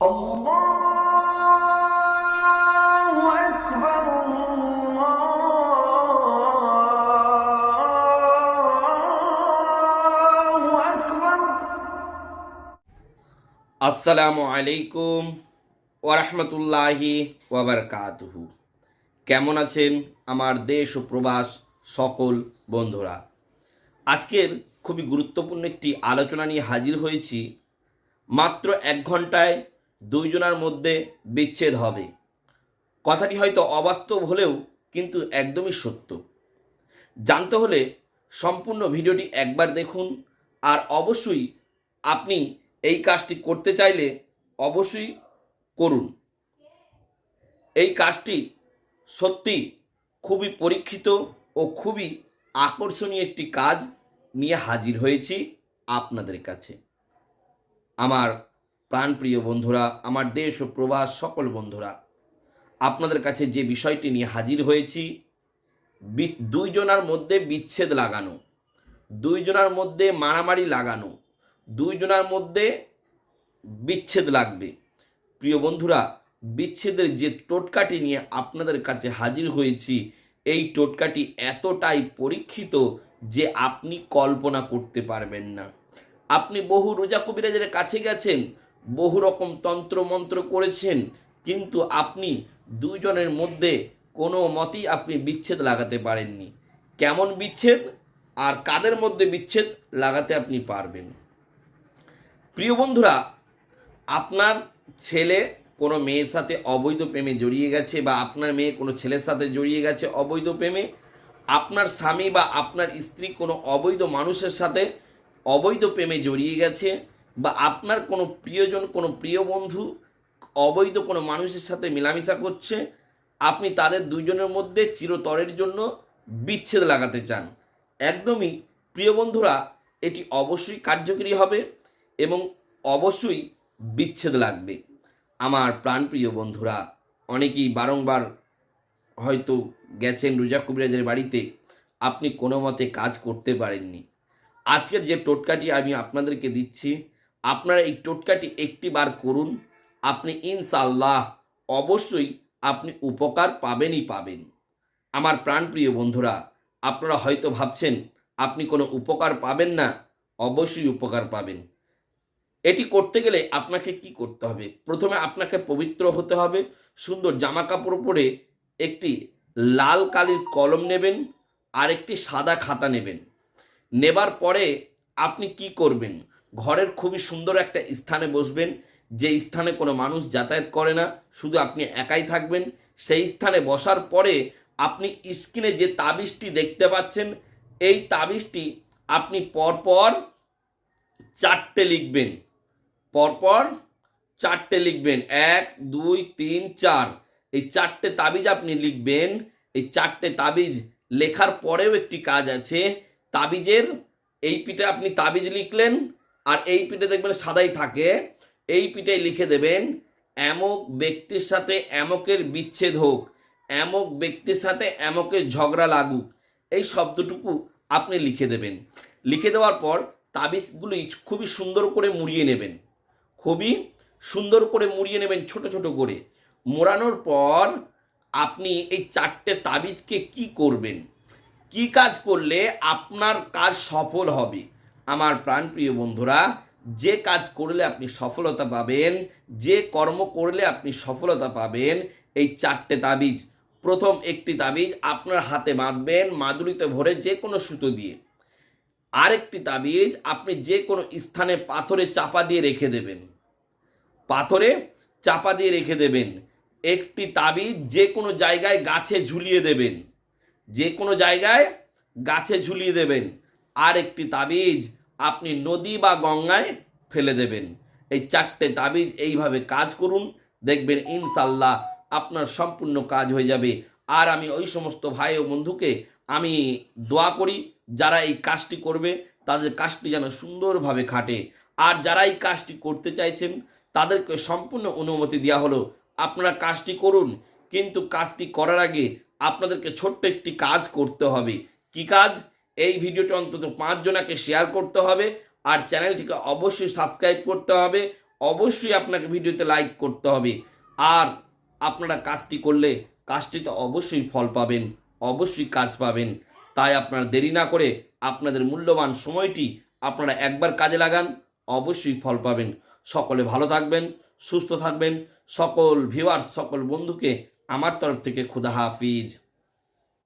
আসসালামু আলাইকুম ওরহমতুল্লাহি ওয়াবারকাতুহু কেমন আছেন আমার দেশ ও প্রবাস সকল বন্ধুরা? আজকের খুবই গুরুত্বপূর্ণ একটি আলোচনা নিয়ে হাজির হয়েছি মাত্র এক ঘন্টায় দুইজনের মধ্যে বিচ্ছেদ হবে। কথাটি হয়তো অবাস্তব হলেও কিন্তু একদমই সত্য। জানতে হলে সম্পূর্ণ ভিডিওটি একবার দেখুন আর অবশ্যই আপনি এই কাজটি করতে চাইলে অবশ্যই করুন। এই কাজটি সত্যি খুবই পরীক্ষিত ও খুবই আকর্ষণীয় একটি কাজ নিয়ে হাজির হয়েছি আপনাদের কাছে। আমার প্রাণপ্রিয় বন্ধুরা, আমার দেশ ও প্রবাস সকল বন্ধুরা, আপনাদের কাছে যে বিষয়টি নিয়ে হাজির হয়েছি দুইজনার মধ্যে বিচ্ছেদ লাগানো, দুইজনার মধ্যে মারামারি লাগানো, দুইজনার মধ্যে বিচ্ছেদ লাগবে। প্রিয় বন্ধুরা, বিচ্ছেদের যে টোটকাটি নিয়ে আপনাদের কাছে হাজির হয়েছি, এই টোটকাটি এতটাই পরীক্ষিত যে আপনি কল্পনা করতে পারবেন না। আপনি বহু রোজা কবিরাজের কাছে গেছেন বহু রকম তন্ত্র মন্ত্র করেছেন, কিন্তু আপনি দুইজনের মধ্যে কোনো মতেই আপনি বিচ্ছেদ লাগাতে পারেননি। কেমন বিচ্ছেদ আর কাদের মধ্যে বিচ্ছেদ লাগাতে আপনি পারবেন? প্রিয় বন্ধুরা, আপনার ছেলে কোনো মেয়ের সাথে অবৈধ প্রেমে জড়িয়ে গেছে বা আপনার মেয়ে কোনো ছেলের সাথে জড়িয়ে গেছে অবৈধ প্রেমে, আপনার স্বামী বা আপনার স্ত্রী কোনো অবৈধ মানুষের সাথে অবৈধ প্রেমে জড়িয়ে গেছে বা আপনার কোনো প্রিয়জন, কোনো প্রিয় বন্ধু, অবৈধ কোনো মানুষের সাথে মেলামেশা করছে, আপনি তাদের দুইজনের মধ্যে চিরতরের জন্য বিচ্ছেদ লাগাতে চান। একদমই প্রিয় বন্ধুরা, এটি অবশ্যই কার্যকরী হবে এবং অবশ্যই বিচ্ছেদ লাগবে। আমার প্রাণপ্রিয় বন্ধুরা, অনেকেই বারংবার হয়তো গেছেন রুজা কবিরাজের বাড়িতে, আপনি কোনো মতে কাজ করতে পারেননি। আজকের যে টোটকাটি আমি আপনাদেরকে দিচ্ছি আপনারা এই টোটকাটি একটি বার করুন, আপনি ইনশাল্লাহ অবশ্যই আপনি উপকার পাবেনই পাবেন। আমার প্রাণপ্রিয় বন্ধুরা, আপনারা হয়তো ভাবছেন, আপনি কোনো উপকার পাবেন না, অবশ্যই উপকার পাবেন। এটি করতে গেলে আপনাকে কি করতে হবে? প্রথমে আপনাকে পবিত্র হতে হবে, সুন্দর জামা কাপড় পরে একটি লাল কালির কলম নেবেন আর একটি সাদা খাতা নেবেন। নেবার পরে আপনি কি করবেন? ঘরের খুবই সুন্দর একটা স্থানে বসবেন। যে স্থানে কোনো মানুষ যাতায়াত করে না, শুধু আপনি একাই থাকবেন। সেই স্থানে বসার পরে আপনি স্ক্রিনে যে তাবিজটি দেখতে পাচ্ছেন, এই তাবিজটি আপনি পরপর চারটে লিখবেন। পরপর চারটে লিখবেন। এক, দুই, তিন, চার। এই চারটে তাবিজ আপনি লিখবেন। এই চারটে তাবিজ লেখার পরেও একটি কাজ আছে। তাবিজের, এই পিঠে আপনি তাবিজ লিখলেন আর এই পিঠে দেখবেন সাদাই থাকে। এই পিঠে লিখে দেবেন, এমক ব্যক্তির সাথে এমকের বিচ্ছেদ হোক, এমক ব্যক্তির সাথে এমকের ঝগড়া লাগুক। এই শব্দটুকু আপনি লিখে দেবেন। লিখে দেওয়ার পর তাবিজগুলি খুবই সুন্দর করে মুড়িয়ে নেবেন। খুবই সুন্দর করে মুড়িয়ে নেবেন ছোট ছোট করে। মোড়ানোর পর আপনি এই চারটে তাবিজকে কি করবেন? কি কাজ করলে আপনার কাজ সফল হবে? আমার প্রাণপ্রিয় বন্ধুরা, যে কাজ করলে আপনি সফলতা পাবেন, যে কর্ম করলে আপনি সফলতা পাবেন, এই চারটে তাবিজ। প্রথম একটি তাবিজ, আপনার হাতে বাঁধবেন মাদুরিতে ভরে যে কোনো সুতো দিয়ে। আরেকটি তাবিজ, আপনি যে কোনো স্থানে পাথরে চাপা দিয়ে রেখে দেবেন। পাথরে চাপা দিয়ে রেখে দেবেন। একটি তাবিজ যে কোনো জায়গায় গাছে ঝুলিয়ে দেবেন। যে কোনো জায়গায় গাছে ঝুলিয়ে দেবেন। আর একটি তাবিজ আপনি নদী বা গঙ্গায় ফেলে দেবেন। এই চারটে তাবিজ এইভাবে কাজ করুন, দেখবেন ইনশাল্লাহ আপনার সম্পূর্ণ কাজ হয়ে যাবে। আর আমি ওই সমস্ত ভাই ও বন্ধুকে আমি দোয়া করি, যারা এই কাজটি করবে, তাদের কাজটি যেন সুন্দরভাবে খাটে। আর যারা এই কাজটি করতে চাইছেন, তাদেরকে সম্পূর্ণ অনুমতি দেওয়া হলো, আপনারা কাজটি করুন। কিন্তু কাজটি করার আগে আপনাদেরকে ছোট্ট একটি কাজ করতে হবে। কি কাজ? এই ভিডিওটি অন্তত পাঁচজনাকে শেয়ার করতে হবে আর চ্যানেলটিকে অবশ্যই সাবস্ক্রাইব করতে হবে। অবশ্যই আপনাকে ভিডিওতে লাইক করতে হবে। আর আপনারা কাজটি করলে কাজটিতে অবশ্যই ফল পাবেন, অবশ্যই কাজ পাবেন। তাই আপনারা দেরি না করে আপনাদের মূল্যবান সময়টি আপনারা একবার কাজে লাগান, অবশ্যই ফল পাবেন। সকলে ভালো থাকবেন, সুস্থ থাকবেন। সকল ভিউয়ার্স সকল বন্ধুকে আমার তরফ থেকে খুদা হাফিজ।